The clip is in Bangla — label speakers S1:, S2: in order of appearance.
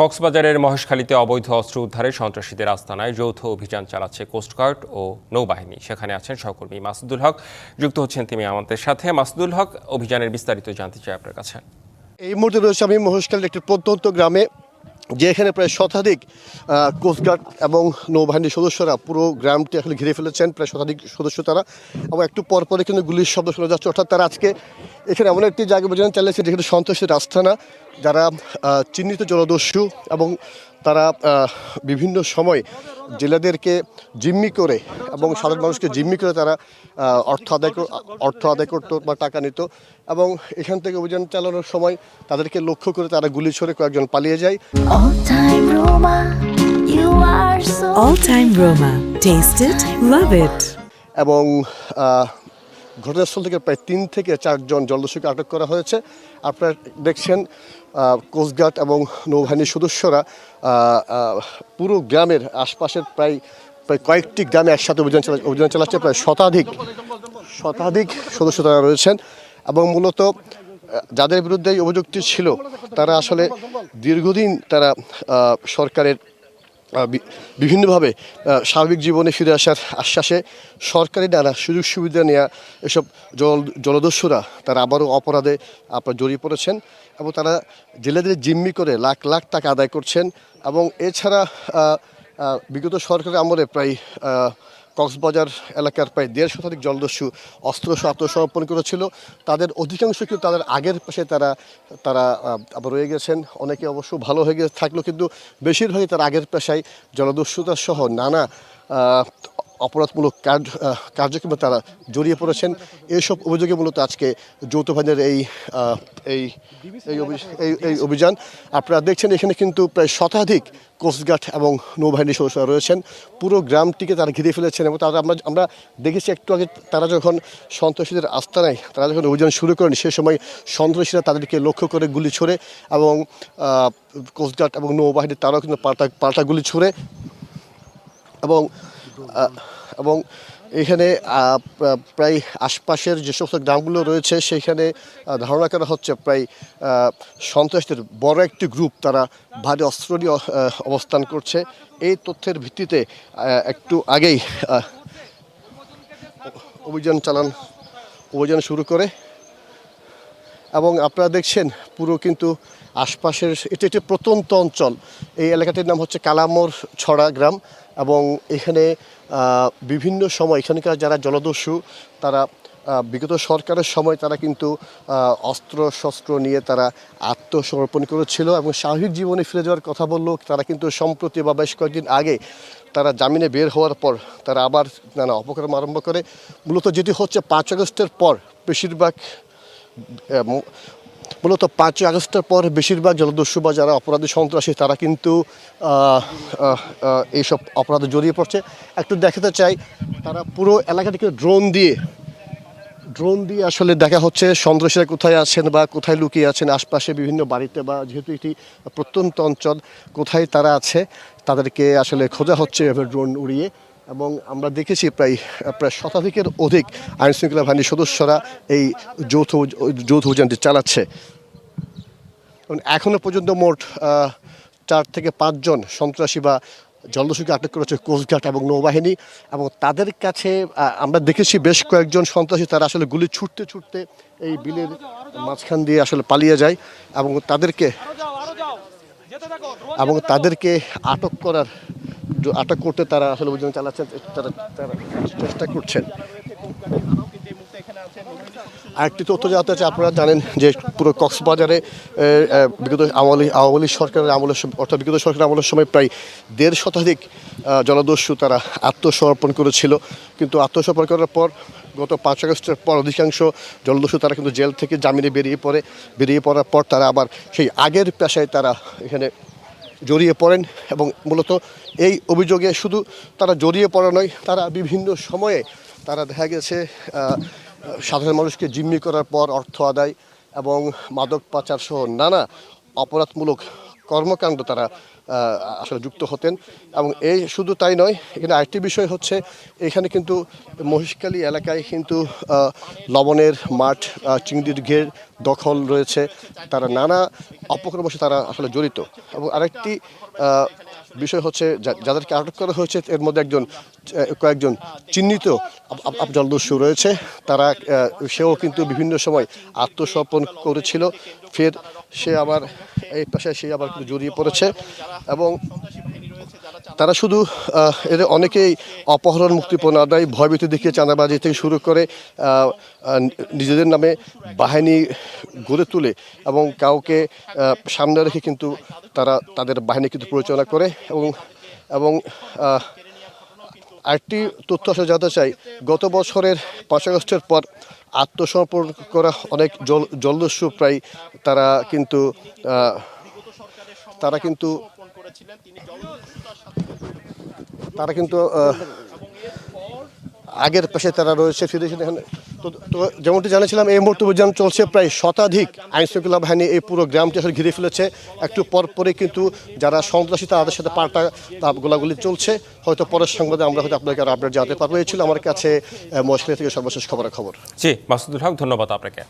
S1: কক্সবাজারের মহেশখালীতে অবৈধ অস্ত্র উদ্ধারে সন্ত্রাসীদের আস্তানায় যৌথ অভিযান চালাচ্ছে কোস্টগার্ড ও নৌবাহিনী। সেখানে আছেন সহকর্মী মাসুদুল হক। যুক্ত হচ্ছেন তিনি আমাদের সাথে। মাসুদুল হক, অভিযানের বিস্তারিত জানতে চাই আপনার কাছে।
S2: এই মুহূর্তে রয়েছে আমি মহেশখালীর একটি প্রত্যন্ত গ্রামে যেখানে প্রায় শতাধিক কোস্টগার্ড এবং নৌবাহিনীর সদস্যরা পুরো গ্রামটি আসলে ঘিরে ফেলেছেন, প্রায় শতাধিক সদস্য তারা এবং একটু পরপরে কিন্তু গুলির শব্দ শোনা যাচ্ছে। অর্থাৎ তারা আজকে এখানে এমন একটি জায়গা বোঝানো চালিয়েছে যেখানে সন্ত্রাসের আস্থানা যারা চিহ্নিত জলদস্যু এবং তারা বিভিন্ন সময় জেলেদেরকে জিম্মি করে এবং সাধারণ মানুষকে জিম্মি করে তারা অর্থ আদায় অর্থ আদায় করতো বা টাকা নিত এবং এখান থেকে অভিযান চালানোর সময় তাদেরকে লক্ষ্য করে তারা গুলি ছড়ে কয়েকজন পালিয়ে যায়
S3: All time Roma, you are so
S4: All Time Roma. Taste it, love it.
S2: এবং ঘটনাস্থল থেকে প্রায় তিন থেকে চারজন জলদস্যুকে আটক করা হয়েছে। আপনারা দেখছেন কোস্টগার্ড এবং নৌবাহিনীর সদস্যরা পুরো গ্রামের আশপাশের প্রায় প্রায় কয়েকটি গ্রামে একসাথে অভিযান চালা, অভিযান চালাচ্ছে প্রায় শতাধিক শতাধিক সদস্য তারা রয়েছেন এবং মূলত যাদের বিরুদ্ধে এই অভিযোগটি ছিল, তারা আসলে দীর্ঘদিন তারা সরকারের বিভিন্নভাবে স্বাভাবিক জীবনে ফিরে আসার আশ্বাসে সরকারি নানা সুযোগ সুবিধা নেওয়া এসব জল জলদস্যুরা তারা আবারও অপরাধে আপনার জড়িয়ে পড়েছেন এবং তারা জেলেদের জিম্মি করে লাখ লাখ টাকা আদায় করছেন এবং এছাড়া বিগত সরকারের আমলে প্রায় কক্সবাজার এলাকার প্রায় দেড় শতাধিক জলদস্যু অস্ত্র আত্মসমর্পণ করেছিল। তাদের অধিকাংশ কিন্তু তাদের আগের পাশে তারা তারা আবার রয়ে গেছেন। অনেকে অবশ্য ভালো হয়ে গেছে থাকলেও কিন্তু বেশিরভাগই তার আগের পেশায় জলদস্যুতা সহ নানা অপরাধমূলক কার্য কার্যক্রমে তারা জড়িয়ে পড়েছেন। এইসব অভিযোগে মূলত আজকে যৌথ বাহিনীর এই এই এই অভি- এই- এই অভিযান। আপনারা দেখছেন এখানে কিন্তু প্রায় শতাধিক কোস্টগার্ড এবং নৌবাহিনীর সদস্যরা রয়েছেন। পুরো গ্রামটিকে তারা ঘিরে ফেলেছেন এবং তারা আমরা আমরা দেখেছি একটু আগে তারা যখন সন্ত্রাসীদের আস্তানায় তারা যখন অভিযান শুরু করেন, সে সময় সন্ত্রাসীরা তাদেরকে লক্ষ্য করে গুলি ছোড়ে এবং কোস্টগার্ড এবং নৌবাহিনীর তারাও কিন্তু পাল্টা পাল্টা গুলি ছুড়ে এবং এবং এখানে প্রায় আশপাশের যে সমস্ত গ্রামগুলো রয়েছে সেখানে ধারণা করা হচ্ছে প্রায় সন্ত্রাসীদের বড় একটি গ্রুপ তারা ভারী অস্ত্র নিয়ে অবস্থান করছে। এই তথ্যের ভিত্তিতে একটু আগেই অভিযান চালান, অভিযান শুরু করে এবং আপনারা দেখছেন পুরো কিন্তু আশপাশের এটি একটি প্রত্যন্ত অঞ্চল। এই এলাকাটির নাম হচ্ছে কালামোর ছড়া গ্রাম এবং এখানে বিভিন্ন সময় এখানকার যারা জলদস্যু, তারা বিগত সরকারের সময় তারা কিন্তু অস্ত্র শস্ত্র নিয়ে তারা আত্মসমর্পণ করেছিল এবং স্বাভাবিক জীবনে ফিরে যাওয়ার কথা বলল। তারা কিন্তু সম্প্রতি বা বেশ কয়েকদিন আগে তারা জামিনে বের হওয়ার পর তারা আবার নানা অপকর্ম আরম্ভ করে। মূলত যেটি হচ্ছে পাঁচ আগস্টের পর বেশিরভাগ মূলত পাঁচই আগস্টের পর বেশিরভাগ জলদস্যু বা যারা অপরাধী সন্ত্রাসী, তারা কিন্তু এইসব অপরাধে জড়িয়ে পড়ছে। একটু দেখাতে চাই, তারা পুরো এলাকাটিকে ড্রোন দিয়ে ড্রোন দিয়ে আসলে দেখা হচ্ছে সন্ত্রাসীরা কোথায় আছেন বা কোথায় লুকিয়ে আছেন আশপাশে বিভিন্ন বাড়িতে বা যেহেতু এটি প্রত্যন্ত অঞ্চল, কোথায় তারা আছে, তাদেরকে আসলে খোঁজা হচ্ছে এভাবে ড্রোন উড়িয়ে। এবং আমরা দেখেছি প্রায় প্রায় শতাধিকের অধিক আইনশৃঙ্খলা বাহিনীর সদস্যরা এই যৌথ যৌথ অভিযানটি চালাচ্ছে। এবং এখনও পর্যন্ত মোট চার থেকে পাঁচজন সন্ত্রাসী বা জলদস্যুকে আটক করেছে কোস্টগার্ড এবং নৌবাহিনী এবং তাদের কাছে আমরা দেখেছি বেশ কয়েকজন সন্ত্রাসী তারা আসলে গুলি ছুটতে ছুটতে এই বিলের মাঝখান দিয়ে আসলে পালিয়ে যায় এবং তাদেরকে এবং তাদেরকে আটক করার আটক করতে তারা আসলে অভিযান চালাচ্ছেন তারা তারা চেষ্টা করছেন। আরেকটি তথ্য জানাতে চাই আপনারা জানেন যে পুরো কক্সবাজারে বিগত আওয়ামী আওয়ামী সরকারের আমলের অর্থাৎ বিগত সরকারের আমলের সময় প্রায় দেড় শতাধিক আহ, জনদস্যু তারা আত্মসমর্পণ করেছিল। কিন্তু আত্মসমর্পণ করার পর গত পাঁচ আগস্টের পর অধিকাংশ জলদস্যু তারা কিন্তু জেল থেকে জামিনে বেরিয়ে পড়ে। বেরিয়ে পড়ার পর তারা আবার সেই আগের পেশায় তারা এখানে জড়িয়ে পড়েন এবং মূলত এই অভিযোগে শুধু তারা জড়িয়ে পড়া নয়, তারা বিভিন্ন সময়ে তারা দেখা গেছে সাধারণ মানুষকে জিম্মি করার পর অর্থ আদায় এবং মাদক পাচার সহ নানা অপরাধমূলক কর্মকাণ্ড তারা আসলে যুক্ত হতেন। এবং এই শুধু তাই নয়, এখানে আরেকটি বিষয় হচ্ছে, এখানে কিন্তু মহিষকালী এলাকায় কিন্তু লবণের মাঠ চিংড়ির ঘের দখল রয়েছে। তারা নানা অপকর্মসে তারা আসলে জড়িত। এবং আরেকটি বিষয় হচ্ছে যাদেরকে আটক করা হয়েছে, এর মধ্যে একজন কয়েকজন চিহ্নিত আব- দস্যু রয়েছে। তারা সেও কিন্তু বিভিন্ন সময় আত্মসমর্পণ করেছিল। ফের সে আবার এই পাশে সে আবার কিন্তু জড়িয়ে পড়েছে এবং তারা শুধু এদের অনেকেই অপহরণ, মুক্তিপণ, আদায়, ভয়ভীতি দেখিয়ে চাঁদাবাজি থেকে শুরু করে নিজেদের নামে বাহিনী গড়ে তুলে এবং কাউকে সামনে রেখে কিন্তু তারা তাদের বাহিনী কিন্তু পরিচালনা করে এবং এবং আরেকটি তথ্য আসলে জানতে চাই, গত বছরের পাঁচ আগস্টের পর আত্মসমর্পণ করা অনেক জল, জলদস্যু প্রায় তারা কিন্তু তারা কিন্তু তারা কিন্তু আগের পাশে তারা রয়েছে। ফিরে এসে দেখেন তো যেমনটি জানিয়েছিলাম, এই মুহূর্তে অভিযান চলছে প্রায় শতাধিক আইনশৃঙ্খলা বাহিনী এই পুরো গ্রামটি আসলে ঘিরে ফেলেছে। একটু পর পরে কিন্তু যারা সন্ত্রাসী তাদের সাথে পাল্টা গোলাগুলি চলছে। হয়তো পরের সংবাদে আমরা হয়তো আপনাকে আর আপডেট জানাতে পারব। এই ছিল আমার কাছে মশলা থেকে সর্বশেষ খবরের খবর
S1: জি, মাসুদুল হক, ধন্যবাদ আপনাকে।